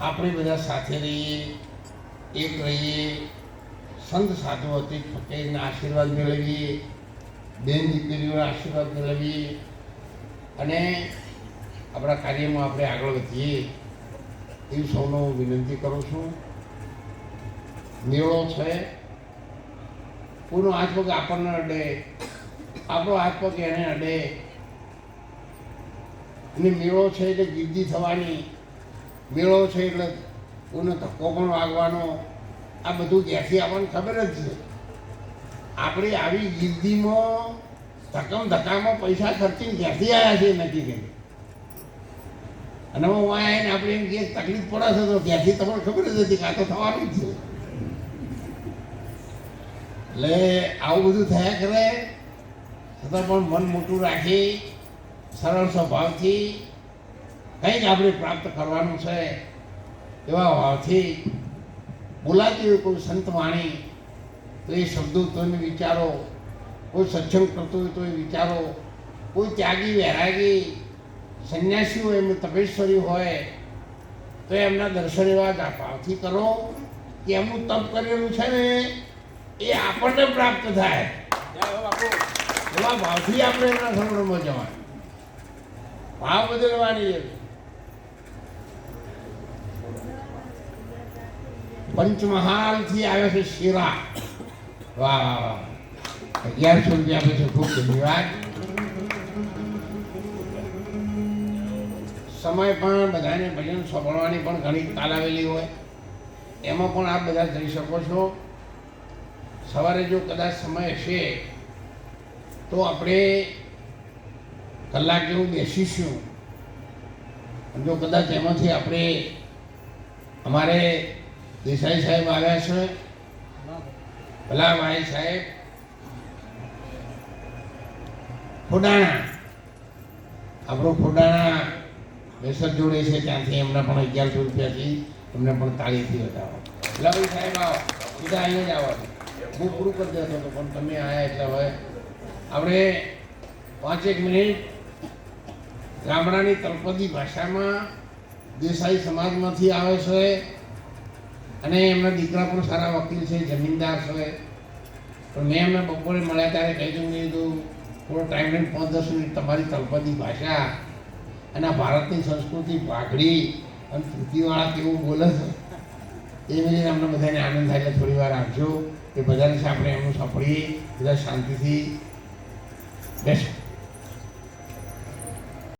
આપણે બધા સાથે રહીએ, એક રહીએ, સંત સાધુ હતી, ફકીરના આશીર્વાદ મેળવીએ, બેન દીકરીઓના આશીર્વાદ મેળવીએ અને આપણા કાર્યમાં આપણે આગળ વધીએ એ સૌનો હું વિનંતી કરું છું. મેળો છે. કોઈનો હાથ પગ આપણને અડે. આપણો હાથ પગ એને અડે. અને મેળો છે એટલે ગીર્દી થવાની. મેળો છે એટલે કોઈનો ધક્કો પણ વાગવાનો. આ બધું ત્યાંથી આપણને ખબર જ છે. આપણે આવી ગીર્દીમાં ધકમ ધક્કામાં પૈસા ખર્ચીને ક્યાંથી આવ્યા છે નક્કી કરી અને હું આવીને આપણે એમ કે તકલીફ પડે છે તો ત્યાંથી તમને ખબર જ હતી કે તો થવાનું જ છે. એટલે આવું બધું થયા કરે. છતાં પણ મન મોટું રાખી, સરળ સ્વભાવથી કંઈક આપણે પ્રાપ્ત કરવાનું છે એવા ભાવથી બોલાતી હોય કોઈ સંત વાણી તો એ શબ્દો તમે વિચારો. કોઈ સત્સંગ કરતો હોય તો એ વિચારો. કોઈ ત્યાગી વૈરાગી સંન્યાસી હોય એમનું તપેશ્વરી હોય તો એમના દર્શન એવા જ ભાવથી કરો કે એમનું તપ કરેલું છે ને એ આપણને પ્રાપ્ત થાય. એવા ભાવથી આપણે એમના સમરમાં જવાનું. ભાવ બદલવાની છે પંચમહાલથી આવે છે શિરા વાહ વાહ વાહ. અગિયારસો રૂપિયા આપે છે, ખૂબ ધન્યવાદ. સમય પણ બધાને ભજન સાંભળવાની પણ ઘણી તાલાવેલી હોય. એમાં પણ આપ બધા જઈ શકો છો. સવારે જો કદાચ સમય હશે, તો આપણે કલાક જેવું બેસીશું. જો કદાચ એમાંથી આપણે અમારે દેસાઈ સાહેબ આવ્યા છે. ભલા ભાઈ સાહેબ. ફોડાણા. આપણું ખોડાણા બેસર જોડે છે, ત્યાંથી એમના પણ અગિયારસો રૂપિયાથી એમને પણ તાળીથી બતાવો ભલા ભાઈ સાહેબ આવો. સીધા અહીંયા જ આવો. હું પૂરું કરી દેતો હતો પણ તમે આવ્યા એટલે હવે આપણે પાંચેક મિનિટ ગામડાની તળપદી ભાષામાં દેસાઈ સમાજમાંથી આવે છે. અને એમના દીકરા પણ સારા વકીલ છે, જમીનદાર છે. પણ મેં એમને બપોરે મળ્યા ત્યારે કહી દઉં કીધું, થોડો ટાઈમ લઈને પાંચ દસ મિનિટ તમારી તળપદી ભાષા અને ભારતની સંસ્કૃતિ પાઘડી અને ધોતીવાળા કેવું બોલે છે. એ મિનિટ અમને બધાને આનંદ થાય થોડી વાર આપજો કે બધાને આપણે એમનું સાંભળીએ. બધા શાંતિથી બેસો.